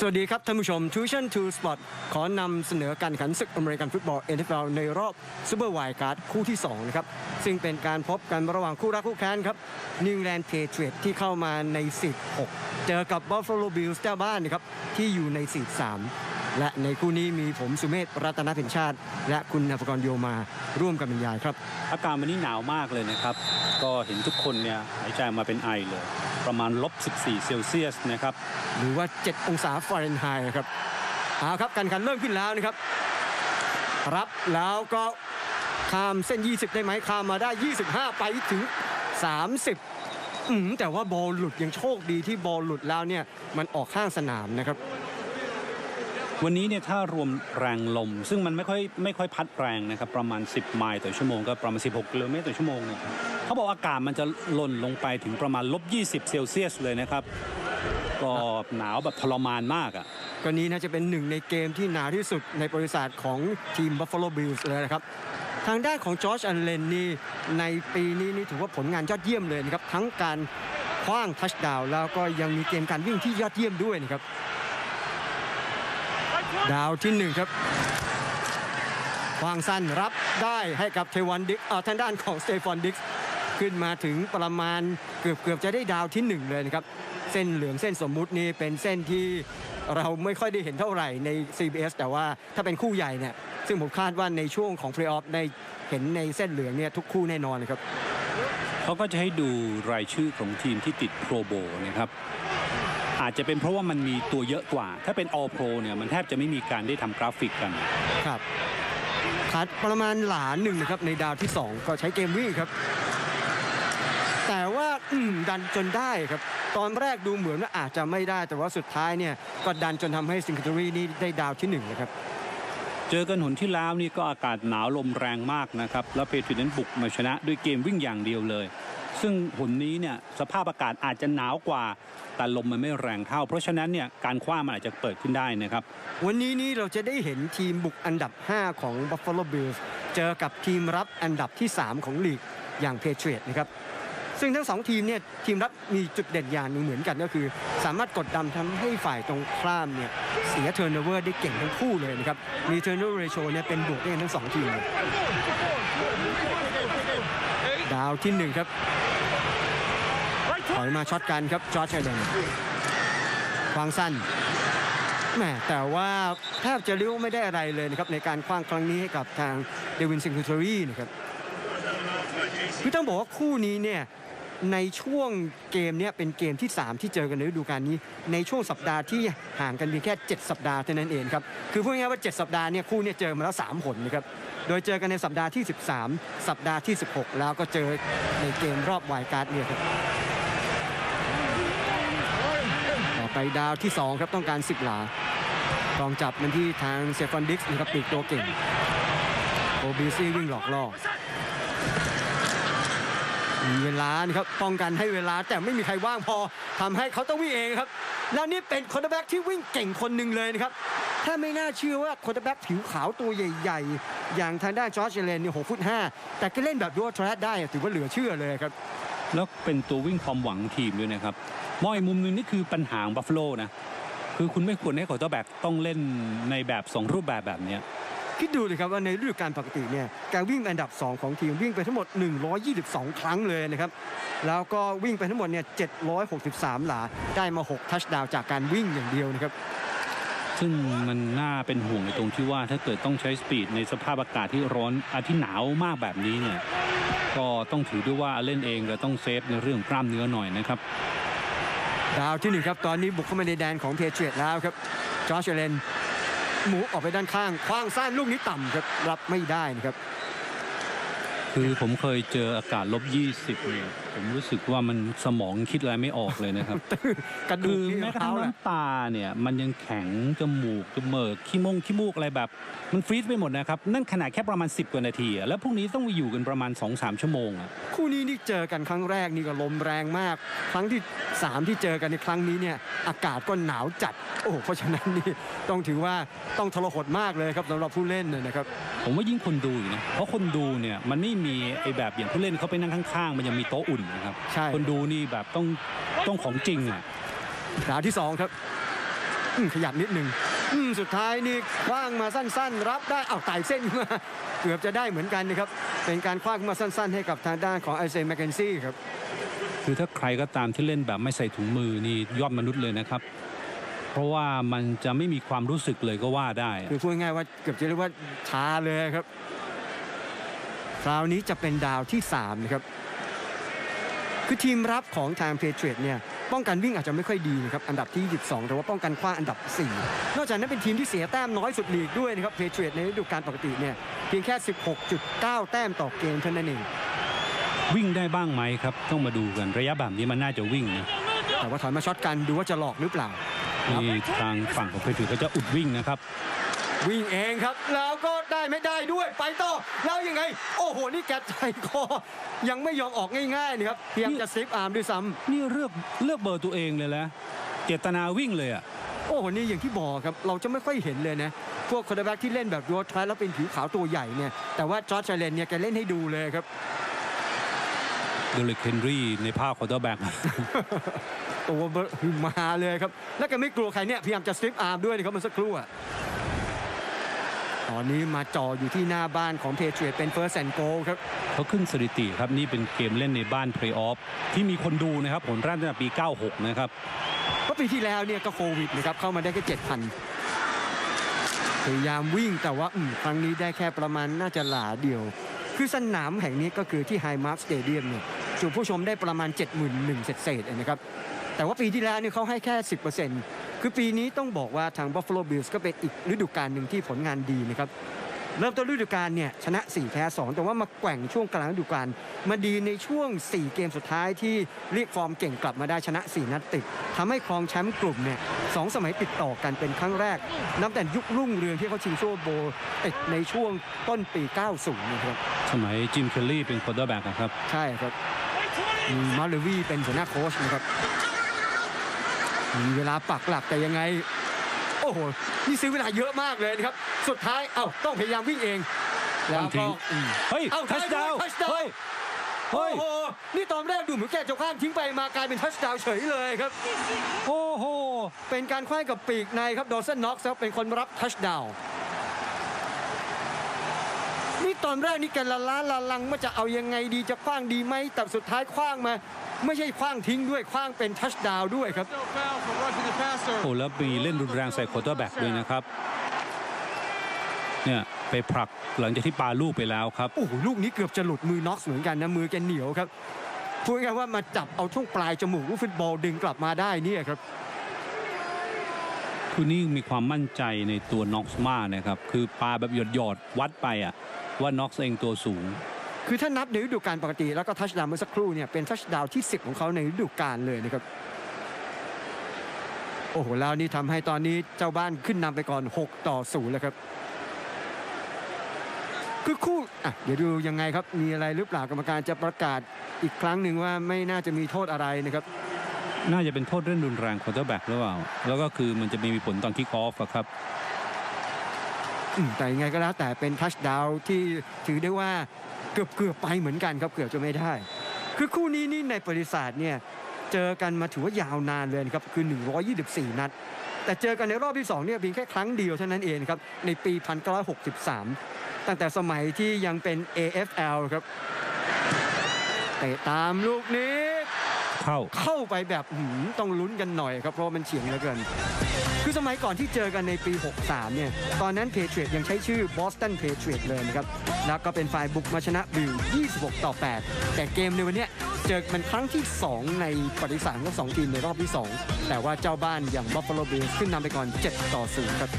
สวัสดีครับท่านผู้ชม Tuition to Spot ขอนำเสนอการแข่งขันศึกอเมริกันฟุตบอล NFL ในรอบซูเปอร์ไวการ์ดคู่ที่2นะครับซึ่งเป็นการพบกันระหว่างคู่รักคู่แค้นครับนิวแลนด์เพเทรตที่เข้ามาในสีด6เจอกับ Buffalo Bills เจ้าบ้านนะครับที่อยู่ในสีด3 และในคู่นี้มีผมสุเมธรัตนเพ็ญชาติ และคุณนภกรโยมาร่วมกันบรรยายครับ อากาศวันนี้หนาวมากเลยนะครับ ก็เห็นทุกคนเนี่ยหายใจออกมาเป็นไอเลย ประมาณลบ 14 เซลเซียสนะครับ หรือว่า 7 องศาฟาเรนไฮต์นะครับเอาครับการแข่งขันเริ่มขึ้นแล้วนะครับ รับแล้วก็ข้ามเส้น 20 ได้ไหมข้ามมาได้ 25 ไปถึง 30 อืมแต่ว่าบอลหลุดยังโชคดีที่บอลหลุดแล้วเนี่ยมันออกข้างสนามนะครับ วันนี้เนี่ยถ้ารวมแรงลม ซึ่งมันไม่ค่อยไม่ค่อยพัดแรงนะครับประมาณ 10 ไมล์ต่อชั่วโมงก็ประมาณ 16กิโลเมตรต่อชั่วโมงเนี่ยเขาบอกอากาศมันจะหล่นลงไปถึงประมาณลบ 20 เซลเซียสเลยนะครับ ก็หนาวแบบทรมานมากอะก็นี้น่าจะเป็นหนึ่งในเกมที่หนาวที่สุดในประวัติศาสตร์ของทีม Buffalo Bills เลยนะครับทางด้านของจอร์จอันเลนนี่ในปีนี้นี่ถือว่าผลงานยอดเยี่ยมเลยนะครับทั้งการคว้างทัชดาวแล้วก็ยังมีเกมการวิ่งที่ยอดเยี่ยมด้วยนะครับ ดาวที่หนึ่งครับควางสั้นรับได้ให้กับเทวันดิกเอ่อทางด้านของสเตฟานดิกขึ้นมาถึงประมาณเกือบเกือบจะได้ดาวที่หนึ่งเลยนะครับ เส้นเหลืองเส้นสมมุตินี่เป็นเส้นที่เราไม่ค่อยได้เห็นเท่าไหร่ใน CBS แต่ว่าถ้าเป็นคู่ใหญ่เนี่ยซึ่งผมคาดว่าในช่วงของเพลย์ออฟได้เห็นในเส้นเหลืองเนี่ยทุกคู่แน่นอนนะครับเขาก็จะให้ดูรายชื่อของทีมที่ติดโปรโบนะครับ อาจจะเป็นเพราะว่ามันมีตัวเยอะกว่า ถ้าเป็น All Pro เนี่ยมันแทบจะไม่มีการได้ทำกราฟิกกัน ครับคัดประมาณหลานหนึ่งนะครับในดาวที่ 2 ก็ใช้เกมวิ่งครับ แต่ว่าอืมดันจนได้ครับ ตอนแรกดูเหมือนว่าอาจจะไม่ได้ แต่ว่าสุดท้ายเนี่ยก็ดันจนทำให้ซิงคิทรีนี่ได้ดาวที่หนึ่งนะครับ เจอกันหนที่แล้วนี่ก็อากาศหนาวลมแรงมากนะครับ แล้วเพทรินั้นบุกมาชนะด้วยเกมวิ่งอย่างเดียวเลย ซึ่งหุ่นนี้เนี่ยสภาพอากาศอาจจะหนาวกว่า แต่ลมมันไม่แรงเท่า เพราะฉะนั้นเนี่ยการคว้ามันอาจจะเปิดขึ้นได้นะครับ วันนี้นี่เราจะได้เห็นทีมบุกอันดับ 5 ของ Buffalo Bills เจอกับทีมรับอันดับที่ 3 ของลีกอย่าง Patriots นะครับซึ่งทั้งสองทีมเนี่ยทีมรับมีจุดเด่นอย่างหนึ่งเหมือนกันก็คือ สามารถกดดันทำให้ฝ่ายตรงข้ามเนี่ยเสียเทอร์โนเวอร์ได้เก่งทั้งคู่เลยนะครับมีเทอร์โนเวอร์เรโชเนี่ยเป็นบวกได้ทั้งสองทีมดาวที่หนึ่งครับ ถอยมาช็อตกันครับจอร์จไชเดนควางสั้นแหมแต่ว่าแทบจะเรียวไม่ได้อะไรเลยนะครับในการคว้างครั้งนี้ให้กับทางเดวินซิงคูทรีนะครับคือต้องบอกว่าคู่นี้เนี่ยในช่วงเกมเนี้ยเป็นเกมที่ 3 ที่เจอกันในฤดูกาลนี้ ในช่วงสัปดาห์ที่ห่างกันเพียงแค่ 7 สัปดาห์เท่านั้นเองครับคือพูดง่ายๆว่า 7 สัปดาห์เนี่ยคู่เนี่ยเจอมาแล้ว 3 ผลนะครับโดยเจอกันในสัปดาห์ที่ 13 สัปดาห์ที่ 16 แล้วก็เจอในเกมรอบไวล์การ์ดเนี่ยครับต่อ ไปดาวที่ 2 ครับต้องการ 10 หลากองจับมันที่ทางเซฟอนดิกส์นะครับปีกตัวเก่งโอบีซี่วิ่งหลอกล่อมีเวลานะครับป้องกันให้เวลาแต่ไม่มีใครว่างพอทำให้เขาต้องวิ่งเองครับ แล้วนี่เป็นคอร์แบ็กที่วิ่งเก่งคนหนึ่งเลยนะครับถ้าไม่น่าเชื่อว่าคอร์แบ็กผิวขาวตัวใหญ่ ๆ อย่างทางด้านจอร์จเอเลนนี่หกฟุตห้าแต่ก็เล่นแบบดูอัลทรัสได้ถือว่าเหลือเชื่อเลยครับ แล้วเป็นตัววิ่งความหวังทีมด้วยนะครับมองอีกมุมนึงนี่คือปัญหาของบัฟฟาโลนะคือคุณไม่ควรให้ขอเจ้าแบกต้องเล่นในแบบสองรูปแบบแบบนี้คิดดูเลยครับว่าในฤดูกาลปกติเนี่ยการวิ่งอันดับ 2 ของทีมวิ่งไปทั้งหมด 122 ครั้งเลยนะครับ แล้วก็วิ่งไปทั้งหมดเนี่ย763 หลา ได้มา 6 ทัชดาวจากการวิ่งอย่างเดียวนะครับ ซึ่งมันน่าเป็นห่วงในตรงที่ว่าถ้าเกิดต้องใช้สปีดในสภาพอากาศที่ร้อนอาที่หนาวมากแบบนี้เนี่ยก็ต้องถือด้วยว่าเล่นเองก็ต้องเซฟในเรื่องกล้ามเนื้อหน่อยนะครับดาวที่หนึ่งครับตอนนี้บุกเข้ามาในแดนของเพเทรียตแล้วครับจอร์จเอเลนหมูออกไปด้านข้างคว้างสั้นลูกนี้ต่ำครับรับไม่ได้นะครับ คือผมเคยเจออากาศลบ 20เนี่ย ผมรู้สึกว่ามันสมองคิดอะไรไม่ออกเลยนะครับ กระดูคืกอนี่แม้กระทั่เท้างแหละน้ำตาเนี่ยมันยังแข็งจมูกจมูกขี้มงขี้มูกอะไรแบบ มันฟรีซไปหมดนะครับ นั่นขนาดแค่ประมาณ 10 กว่านาทีอะแล้วพรุ่งนี้ต้องมาอยู่กันประมาณ 2-3 ชั่วโมงอะคู่นี้นี่เจอกันครั้งแรกนี่ก็ลมแรงมาก ครั้งที่3ที่เจอกันในครั้งนี้เนี่ยอากาศก็หนาวจัด โอ้โหเพราะฉะนั้นนี่ต้องถือว่าต้องทรหดมากเลยครับสำหรับผู้เล่นน่ยนะครับ ผมว่ายิ่งคนดูอีกนะเพราะคนดูเนี่ยมันไม่มีไอ้แบบอย่างผู้เล่นเขาไปนั่งข้างๆ มันยังมีโต๊ะอุ่นนะครับใช่ คนดูนี่แบบต้องต้องของจริงอะดาวที่2ครับอืมขยับนิดหนึ่งอืมสุดท้ายนี่คว้างมาสั้น ๆ รับได้เอาไต่เส้นมา เกือบจะได้เหมือนกันนะครับเป็นการคว้างมาสั้น ๆ ให้กับทางด้านของไอเซนแมคเคนซี่ครับ คือถ้าใครก็ตามที่เล่นแบบไม่ใส่ถุงมือนี่ยอดมนุษย์เลยนะครับ เพราะว่ามันจะไม่มีความรู้สึกเลยก็ว่าได้คือพูดง่ายๆว่าเกือบจะเรียกว่าช้าเลยครับ คราวนี้จะเป็นดาวที่3นะครับ คือทีมรับของทางเพเทร t เนี่ยป้องกันวิ่งอาจจะไม่ค่อยดีนะครับอันดับที่ 22 แต่ว่าป้องกันคว้างอันดับ 4 นอกจากนั้นเป็นทีมที่เสียแต้มน้อยสุดลีกด้วยนะครับเพเทร t ในฤดูกาลปกติเนี่ยเพียงแค่ 16.9 แต้มต่อเกมเท่านั้นเองวิ่งได้บ้างไหมครับต้องมาดูกันระยะแบบนี้มันน่าจะวิ่งนะแต่ว่าถอยมาช็อตกันดูว่าจะหลอกหรือเปล่านี่ทางฝั่งของเพถือก็จะอุดวิ่งนะครับ วิ่งเองครับ แล้วก็ได้ไม่ได้ด้วยไปต่อแล้วยังไง โอ้โห นี่แกใจคอ ยังไม่ยอมออกง่ายๆนะครับพยายามจะซิปอาร์มด้วยซ้ำนี่เลือกเลือกเบอร์ตัวเองเลยแหละเจตนาวิ่งเลยอะโอ้โหนี่อย่างที่บอกครับ เราจะไม่ค่อยเห็นเลยนะ พวกคอร์แบ็กที่เล่นแบบโรดทรแล้วเป็นผิวขาวตัวใหญ่เนี่ย แต่ว่าจอร์จไชเลนเนี่ยแกเล่นให้ดูเลยครับเดลิกเฮนรี่ในภาคควอเตอร์แบ็กตัวเบอร์คือมาเลยครับ แล้วแกไม่กลัวใครเนี่ยพยายามจะสติปอาร์มด้วยนะครับเมื่อสักครู่อะ ตอนนี้มาจ่ออยู่ที่หน้าบ้านของเพเทร t เป็นเฟิร์สแอนโกครับเขาขึ้นสถิติครับนี่เป็นเกมเล่นในบ้านเพลย์ออฟที่มีคนดูนะครับผลแรกตั้งแต่ปี 96 นะครับเพราะปีที่แล้วเนี่ยก็โควิดนะครับเข้ามาได้แค่เจ็ดพันพยายามวิ่งแต่ว่าอืมครั้งนี้ได้แค่ประมาณน่าจะหลาเดียว คือสนามแห่งนี้ก็คือที่ไฮมาร์ s สเตเดียมเนี่ยจุผู้ชมได้ประมาณ 71,000เศษๆเองนะครับแต่ว่าปีที่แล้วเนี่ยเขาให้แค่ 10% คือปีนี้ต้องบอกว่าทาง Buffalo Bills ก็เป็นอีกฤดูกาลหนึ่งที่ผลงานดีนะครับ เริ่มต้นฤดูกาลเนี่ยชนะ 4 แพ้ 2 แต่ว่ามาแกว่งช่วงกลางฤดูกาลมาดีในช่วง 4 เกมสุดท้ายที่เรียกฟอร์มเก่งกลับมาได้ชนะ 4 นัดติดทำให้ครองแชมป์กลุ่มเนี่ยสองสมัยติดต่อกันเป็นครั้งแรก นับแต่ยุครุ่งเรืองที่เขาชิงโซ่โบว์ติดในช่วงต้นปี 90 นะครับ สมัยจิมเคลลี่เป็นควอเตอร์แบ็กครับ ใช่ครับมีมาร์เลวีเป็นหัวหน้าโค้ชนะครับ มีเวลาปักหลักแต่ยังไง โอ้โหนี่ซื้อเวลาเยอะมากเลยนะครับ สุดท้ายเอ้าต้องพยายามวิ่งเองแล้วต้องทิ้ก็งอืมเฮ้ยเอ้าทัชดาวทัชดาวเฮ้ยโอ้เฮ้ยโห นี่ตอนแรกดูเหมือนแกจะข้ามทิ้งไปมากลายเป็นทัชดาวน์เฉยเลยครับ โอ้โห เป็นการคว้างกับปีกในครับดอสันน็อกซ์ครับเป็นคนรับทัชดาวน์นี่ตอนแรกนี่แกละล้าละลังว่าจะเอายังไงดีจะคว้างดีไหมแต่สุดท้ายคว้างมา ไม่ใช่คว้างทิ้งด้วยคว้างเป็นทัชดาวน์ด้วยครับ No foul for rushing the passer. โอ้แล้วมีเล่นรุนแรงใส่ควอเตอร์แบ็กด้วยนะครับเนี่ยไปผลักหลังจากที่ปาลูกไปแล้วครับโอ้โหลูกนี้เกือบจะหลุดมือน็อกซ์เหมือนกันนะมือแกเหนียวครับพูดง่ายๆว่ามาจับเอาช่วงปลายจมูกลูกฟุตบอลดึงกลับมาได้เนี่ยครับคือนี่มีความมั่นใจในตัวน็อกซ์มากนะครับคือปาแบบหยดหยอดๆวัดไปอะว่าน็อกซ์เองตัวสูง คือถ้านับในฤดูกาลปกติ แล้วก็ทัชดาวน์เมื่อสักครู่เนี่ยเป็นทัชดาวน์ที่ 10 ของเขาในฤดูกาลเลยนะครับ โอ้โหแล้วนี่ทำให้ตอนนี้เจ้าบ้านขึ้นนำไปก่อน 6 ต่อ0แล้วครับ คือคู่อะเดี๋ยวดูยังไงครับ มีอะไรหรือเปล่ากรรมการจะประกาศอีกครั้งหนึ่งว่าไม่น่าจะมีโทษอะไรนะครับน่าจะเป็นโทษเล่นรุนแรงควอเตอร์แบ็กหรือเปล่า แล้วก็คือมันจะมีผลตอนคิกออฟครับอืมแต่ยังไงก็แล้วแต่เป็นทัชดาวน์ที่ถือได้ว่า เกือบเกือบไปเหมือนกันครับเกือบจะไม่ได้ คือคู่นี้นี่ในประวัติศาสตร์เนี่ยเจอกันมาถือว่ายาวนานเลยครับคือ 124 นัด แต่เจอกันในรอบที่2เนี่ยเพียงแค่ครั้งเดียวเท่านั้นเองครับในปี 1963 ตั้งแต่สมัยที่ยังเป็น AFL ครับเตะตามลูกนี้ เข้าเข้าไปแบบหืมต้องลุ้นกันหน่อยครับเพราะมันเฉียงเหลือเกิน คือสมัยก่อนที่เจอกันในปี 63 เนี่ย ตอนนั้นเพเทร t ยังใช้ชื่อบอสตันเพเทร t เลยนะครับ แล้วก็เป็นฝ่ายบุกมาชนะบิล 26 ต่อ 8 แต่เกมในวันนี้เจอมันครั้งที่ 2 ในประวัติศาสตร์ของสองทีมในรอบที่ 2 แต่ว่าเจ้าบ้านอย่าง Buffalo Bills ขึ้นนำไปก่อน 7 ต่อ 0 ครับ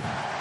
Bye.